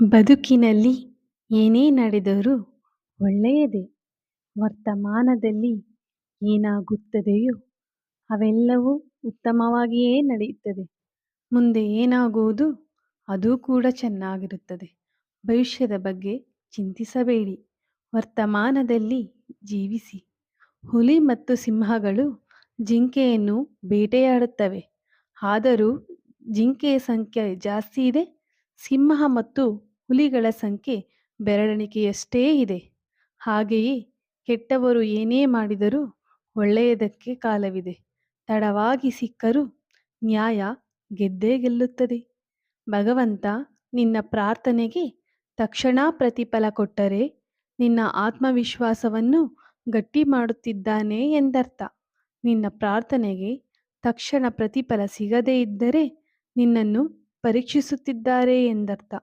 ಬದುಕಿನಲ್ಲಿ ಏನೇ ನಡೆದರೂ ಒಳ್ಳೆಯದೇ. ವರ್ತಮಾನದಲ್ಲಿ ಏನಾಗುತ್ತದೆಯೋ ಅವೆಲ್ಲವೂ ಉತ್ತಮವಾಗಿಯೇ ನಡೆಯುತ್ತದೆ. ಮುಂದೆ ಏನಾಗುವುದು ಅದೂ ಕೂಡ ಚೆನ್ನಾಗಿರುತ್ತದೆ. ಭವಿಷ್ಯದ ಬಗ್ಗೆ ಚಿಂತಿಸಬೇಡಿ. ವರ್ತಮಾನದಲ್ಲಿ ಜೀವಿಸಿ. ಹುಲಿ ಮತ್ತು ಸಿಂಹಗಳು ಜಿಂಕೆಯನ್ನು ಬೇಟೆಯಾಡುತ್ತವೆ. ಆದರೂ ಜಿಂಕೆಯ ಸಂಖ್ಯೆ ಜಾಸ್ತಿ ಇದೆ. ಸಿಂಹ ಮತ್ತು ಹುಲಿಗಳ ಸಂಖ್ಯೆ ಬೆರಳೆಣಿಕೆಯಷ್ಟೇ ಇದೆ. ಹಾಗೆಯೇ ಕೆಟ್ಟವರು ಏನೇ ಮಾಡಿದರೂ ಒಳ್ಳೆಯದಕ್ಕೆ ಕಾಲವಿದೆ. ತಡವಾಗಿ ಸಿಕ್ಕರೂ ನ್ಯಾಯ ಗೆದ್ದೇ ಗೆಲ್ಲುತ್ತದೆ. ಭಗವಂತ ನಿನ್ನ ಪ್ರಾರ್ಥನೆಗೆ ತಕ್ಷಣ ಪ್ರತಿಫಲ ಕೊಟ್ಟರೆ ನಿನ್ನ ಆತ್ಮವಿಶ್ವಾಸವನ್ನು ಗಟ್ಟಿ ಮಾಡುತ್ತಿದ್ದಾನೆ ಎಂದರ್ಥ. ನಿನ್ನ ಪ್ರಾರ್ಥನೆಗೆ ತಕ್ಷಣ ಪ್ರತಿಫಲ ಸಿಗದೇ ಇದ್ದರೆ ನಿನ್ನನ್ನು ಪರೀಕ್ಷಿಸುತ್ತಿದ್ದಾರೆ ಎಂದರ್ಥ.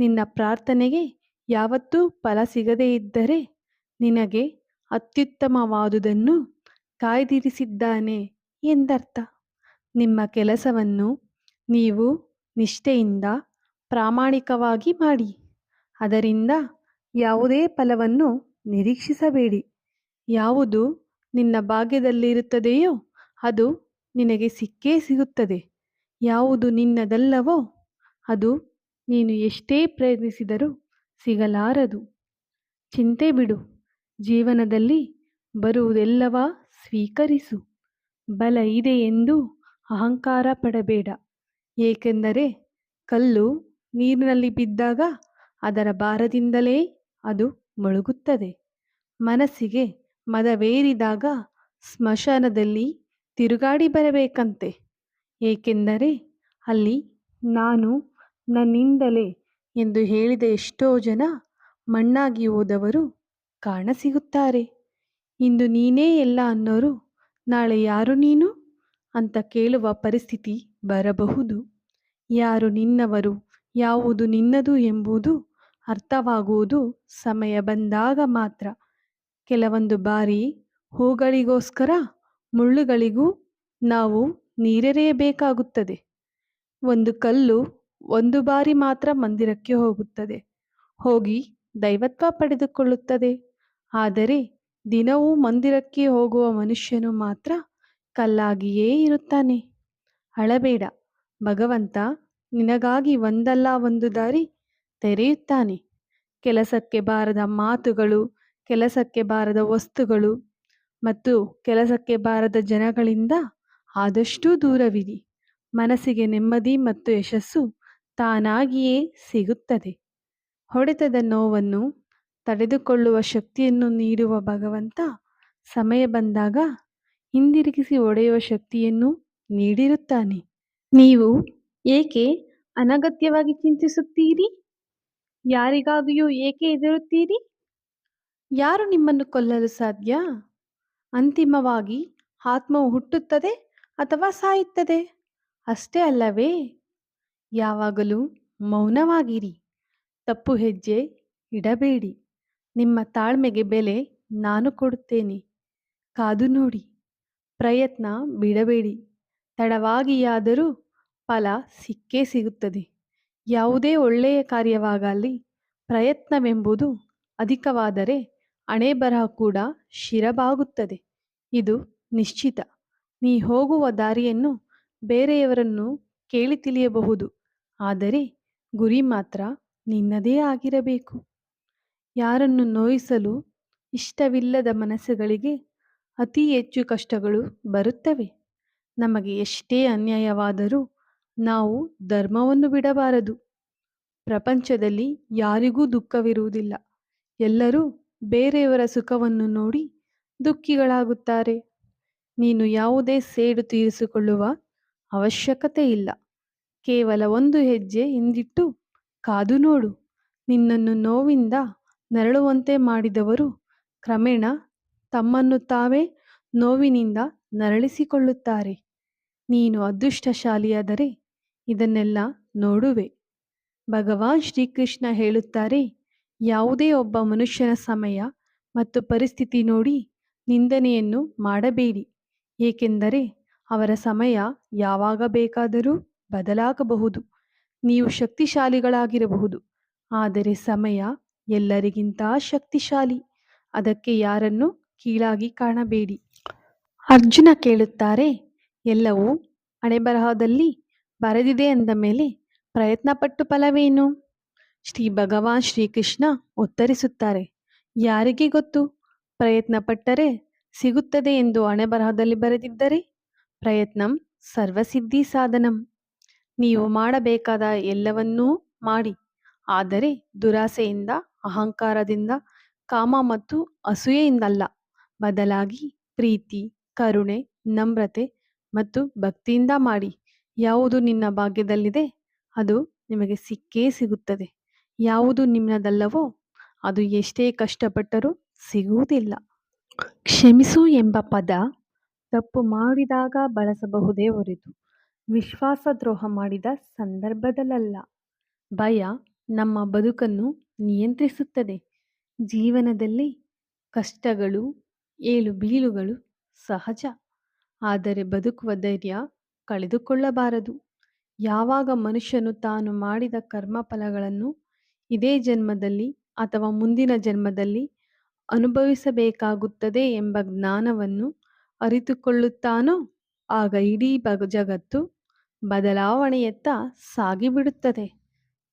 ನಿನ್ನ ಪ್ರಾರ್ಥನೆಗೆ ಯಾವತ್ತೂ ಫಲ ಸಿಗದೇ ಇದ್ದರೆ ನಿನಗೆ ಅತ್ಯುತ್ತಮವಾದುದನ್ನು ಕಾಯ್ದಿರಿಸಿದ್ದಾನೆ ಎಂದರ್ಥ. ನಿಮ್ಮ ಕೆಲಸವನ್ನು ನೀವು ನಿಷ್ಠೆಯಿಂದ ಪ್ರಾಮಾಣಿಕವಾಗಿ ಮಾಡಿ. ಅದರಿಂದ ಯಾವುದೇ ಫಲವನ್ನು ನಿರೀಕ್ಷಿಸಬೇಡಿ. ಯಾವುದು ನಿನ್ನ ಭಾಗ್ಯದಲ್ಲಿರುತ್ತದೆಯೋ ಅದು ನಿನಗೆ ಸಿಕ್ಕೇ ಸಿಗುತ್ತದೆ. ಯಾವುದು ನಿನ್ನದಲ್ಲವೋ ಅದು ನೀನು ಎಷ್ಟೇ ಪ್ರಯತ್ನಿಸಿದರೂ ಸಿಗಲಾರದು. ಚಿಂತೆ ಬಿಡು. ಜೀವನದಲ್ಲಿ ಬರುವುದೆಲ್ಲವ ಸ್ವೀಕರಿಸು. ಬಲ ಇದೆ ಎಂದು ಅಹಂಕಾರ ಪಡಬೇಡ. ಏಕೆಂದರೆ ಕಲ್ಲು ನೀರಿನಲ್ಲಿ ಬಿದ್ದಾಗ ಅದರ ಭಾರದಿಂದಲೇ ಅದು ಮುಳುಗುತ್ತದೆ. ಮನಸ್ಸಿಗೆ ಮದವೇರಿದಾಗ ಸ್ಮಶಾನದಲ್ಲಿ ತಿರುಗಾಡಿ ಬರಬೇಕಂತೆ. ಏಕೆಂದರೆ ಅಲ್ಲಿ ನಾನು ನನ್ನಿಂದಲೇ ಎಂದು ಹೇಳಿದ ಎಷ್ಟೋ ಜನ ಮಣ್ಣಾಗಿ ಹೋದವರು ಕಾಣಸಿಗುತ್ತಾರೆ. ಇಂದು ನೀನೇ ಎಲ್ಲ ಅನ್ನೋರು, ನಾಳೆ ಯಾರು ನೀನು ಅಂತ ಕೇಳುವ ಪರಿಸ್ಥಿತಿ ಬರಬಹುದು. ಯಾರು ನಿನ್ನವರು, ಯಾವುದು ನಿನ್ನದು ಎಂಬುದು ಅರ್ಥವಾಗುವುದು ಸಮಯ ಬಂದಾಗ ಮಾತ್ರ. ಕೆಲವೊಂದು ಬಾರಿ ಹೂಗಳಿಗೋಸ್ಕರ ಮುಳ್ಳುಗಳಿಗೂ ನಾವು ನೀರೆರೆಯಬೇಕಾಗುತ್ತದೆ. ಒಂದು ಕಲ್ಲು ಒಂದು ಬಾರಿ ಮಾತ್ರ ಮಂದಿರಕ್ಕೆ ಹೋಗುತ್ತದೆ. ಹೋಗಿ ದೈವತ್ವ ಪಡೆದುಕೊಳ್ಳುತ್ತದೆ. ಆದರೆ ದಿನವೂ ಮಂದಿರಕ್ಕೆ ಹೋಗುವ ಮನುಷ್ಯನು ಮಾತ್ರ ಕಲ್ಲಾಗಿಯೇ ಇರುತ್ತಾನೆ. ಅಳಬೇಡ. ಭಗವಂತ ನಿನಗಾಗಿ ಒಂದಲ್ಲ ಒಂದು ದಾರಿ ತೆರೆಯುತ್ತಾನೆ. ಕೆಲಸಕ್ಕೆ ಬಾರದ ಮಾತುಗಳು, ಕೆಲಸಕ್ಕೆ ಬಾರದ ವಸ್ತುಗಳು ಮತ್ತು ಕೆಲಸಕ್ಕೆ ಬಾರದ ಜನಗಳಿಂದ ಆದಷ್ಟು ದೂರವಿರಿ. ಮನಸ್ಸಿಗೆ ನೆಮ್ಮದಿ ಮತ್ತು ಯಶಸ್ಸು ತಾನಾಗಿಯೇ ಸಿಗುತ್ತದೆ. ಹೊಡೆತದ ನೋವನ್ನು ತಡೆದುಕೊಳ್ಳುವ ಶಕ್ತಿಯನ್ನು ನೀಡುವ ಭಗವಂತ ಸಮಯ ಬಂದಾಗ ಹಿಂದಿರುಗಿಸಿ ಒಡೆಯುವ ಶಕ್ತಿಯನ್ನು ನೀಡಿರುತ್ತಾನೆ. ನೀವು ಏಕೆ ಅನಗತ್ಯವಾಗಿ ಚಿಂತಿಸುತ್ತೀರಿ? ಯಾರಿಗಾಗಿಯೂ ಏಕೆ ಎದುರುತ್ತೀರಿ ಯಾರು ನಿಮ್ಮನ್ನು ಕೊಲ್ಲಲು ಸಾಧ್ಯ? ಅಂತಿಮವಾಗಿ ಆತ್ಮವು ಹುಟ್ಟುತ್ತದೆ ಅಥವಾ ಸಾಯುತ್ತದೆ. ಅಷ್ಟೇ ಅಲ್ಲವೇ? ಯಾವಾಗಲೂ ಮೌನವಾಗಿರಿ. ತಪ್ಪು ಹೆಜ್ಜೆ ಇಡಬೇಡಿ. ನಿಮ್ಮ ತಾಳ್ಮೆಗೆ ಬೆಲೆ ನಾನು ಕೊಡುತ್ತೇನೆ. ಕಾದು ನೋಡಿ. ಪ್ರಯತ್ನ ಬಿಡಬೇಡಿ. ತಡವಾಗಿಯಾದರೂ ಫಲ ಸಿಕ್ಕೇ ಸಿಗುತ್ತದೆ. ಯಾವುದೇ ಒಳ್ಳೆಯ ಕಾರ್ಯವಾಗಲಿ ಪ್ರಯತ್ನವೆಂಬುದು ಅಧಿಕವಾದರೆ ಹಣೆಬರಹ ಕೂಡ ಶಿರಬಾಗುತ್ತದೆ. ಇದು ನಿಶ್ಚಿತ. ನೀ ಹೋಗುವ ದಾರಿಯನ್ನು ಬೇರೆಯವರನ್ನು ಕೇಳಿ ತಿಳಿಯಬಹುದು. ಆದರೆ ಗುರಿ ಮಾತ್ರ ನಿನ್ನದೇ ಆಗಿರಬೇಕು. ಯಾರನ್ನು ನೋಯಿಸಲು ಇಷ್ಟವಿಲ್ಲದ ಮನಸ್ಸುಗಳಿಗೆ ಅತಿ ಹೆಚ್ಚು ಕಷ್ಟಗಳು ಬರುತ್ತವೆ. ನಮಗೆ ಎಷ್ಟೇ ಅನ್ಯಾಯವಾದರೂ ನಾವು ಧರ್ಮವನ್ನು ಬಿಡಬಾರದು. ಪ್ರಪಂಚದಲ್ಲಿ ಯಾರಿಗೂ ದುಃಖವಿರುವುದಿಲ್ಲ. ಎಲ್ಲರೂ ಬೇರೆಯವರ ಸುಖವನ್ನು ನೋಡಿ ದುಃಖಿಗಳಾಗುತ್ತಾರೆ. ನೀನು ಯಾವುದೇ ಸೇಡು ತೀರಿಸಿಕೊಳ್ಳುವ ಅವಶ್ಯಕತೆ ಇಲ್ಲ. ಕೇವಲ ಒಂದು ಹೆಜ್ಜೆ ಹಿಂದಿಟ್ಟು, ಕಾದು ನೋಡು. ನಿನ್ನನ್ನು ನೋವಿಂದ ನರಳುವಂತೆ ಮಾಡಿದವರು ಕ್ರಮೇಣ ತಮ್ಮನ್ನು ತಾವೇ ನೋವಿನಿಂದ ನರಳಿಸಿಕೊಳ್ಳುತ್ತಾರೆ. ನೀನು ಅದೃಷ್ಟಶಾಲಿಯಾದರೆ ಇದನ್ನೆಲ್ಲ ನೋಡುವೆ. ಭಗವಾನ್ ಶ್ರೀಕೃಷ್ಣ ಹೇಳುತ್ತಾರೆ, ಯಾವುದೇ ಒಬ್ಬ ಮನುಷ್ಯನ ಸಮಯ ಮತ್ತು ಪರಿಸ್ಥಿತಿ ನೋಡಿ ನಿಂದನೆಯನ್ನು ಮಾಡಬೇಡಿ. ಏಕೆಂದರೆ ಅವರ ಸಮಯ ಯಾವಾಗ ಬೇಕಾದರೂ ಬದಲಾಗಬಹುದು. ನೀವು ಶಕ್ತಿಶಾಲಿಗಳಾಗಿರಬಹುದು. ಆದರೆ ಸಮಯ ಎಲ್ಲರಿಗಿಂತ ಶಕ್ತಿಶಾಲಿ. ಅದಕ್ಕೆ ಯಾರನ್ನು ಕೀಳಾಗಿ ಕಾಣಬೇಡಿ. ಅರ್ಜುನ ಕೇಳುತ್ತಾರೆ, ಎಲ್ಲವೂ ಹಣೆಬರಹದಲ್ಲಿ ಬರೆದಿದೆ ಅಂದ ಮೇಲೆ ಪ್ರಯತ್ನಪಟ್ಟು ಫಲವೇನು? ಶ್ರೀ ಭಗವಾನ್ ಶ್ರೀಕೃಷ್ಣ ಉತ್ತರಿಸುತ್ತಾರೆ, ಯಾರಿಗೆ ಗೊತ್ತು? ಪ್ರಯತ್ನ ಪಟ್ಟರೆ ಸಿಗುತ್ತದೆ ಎಂದು ಹಣೆಬರಹದಲ್ಲಿ ಬರೆದಿದ್ದರೆ ಪ್ರಯತ್ನಂ ಸರ್ವಸಿದ್ಧಿ ಸಾಧನಂ. ನೀವು ಮಾಡಬೇಕಾದ ಎಲ್ಲವನ್ನೂ ಮಾಡಿ. ಆದರೆ ದುರಾಸೆಯಿಂದ ಅಹಂಕಾರದಿಂದ ಕಾಮ ಮತ್ತು ಅಸೂಯೆಯಿಂದಲ್ಲ. ಬದಲಾಗಿ ಪ್ರೀತಿ ಕರುಣೆ ನಮ್ರತೆ ಮತ್ತು ಭಕ್ತಿಯಿಂದ ಮಾಡಿ. ಯಾವುದು ನಿನ್ನ ಭಾಗ್ಯದಲ್ಲಿದೆ ಅದು ನಿಮಗೆ ಸಿಕ್ಕೇ ಸಿಗುತ್ತದೆ. ಯಾವುದು ನಿಮ್ಮದಲ್ಲವೋ ಅದು ಎಷ್ಟೇ ಕಷ್ಟಪಟ್ಟರೂ ಸಿಗುವುದಿಲ್ಲ. ಕ್ಷಮಿಸು ಎಂಬ ಪದ ತಪ್ಪು ಮಾಡಿದಾಗ ಬಳಸಬಹುದೇ ಹೊರತು. ವಿಶ್ವಾಸದ್ರೋಹ ಮಾಡಿದ ಸಂದರ್ಭದಲ್ಲಲ್ಲ. ಭಯ ನಮ್ಮ ಬದುಕನ್ನು ನಿಯಂತ್ರಿಸುತ್ತದೆ. ಜೀವನದಲ್ಲಿ ಕಷ್ಟಗಳು, ಏಳು ಬೀಳುಗಳು ಸಹಜ. ಆದರೆ ಬದುಕುವ ಧೈರ್ಯ ಕಳೆದುಕೊಳ್ಳಬಾರದು. ಯಾವಾಗ ಮನುಷ್ಯನು ತಾನು ಮಾಡಿದ ಕರ್ಮಫಲಗಳನ್ನು ಇದೇ ಜನ್ಮದಲ್ಲಿ ಅಥವಾ ಮುಂದಿನ ಜನ್ಮದಲ್ಲಿ ಅನುಭವಿಸಬೇಕಾಗುತ್ತದೆ ಎಂಬ ಜ್ಞಾನವನ್ನು ಅರಿತುಕೊಳ್ಳುತ್ತಾನೋ, ಆಗ ಇಡೀ ಜಗತ್ತು ಬದಲಾವಣೆಯತ್ತ ಸಾಗಿಬಿಡುತ್ತದೆ.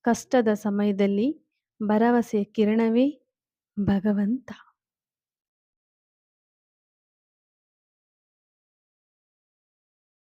ಕಷ್ಟದ ಸಮಯದಲ್ಲಿ ಭರವಸೆಯ ಕಿರಣವೇ ಭಗವಂತ.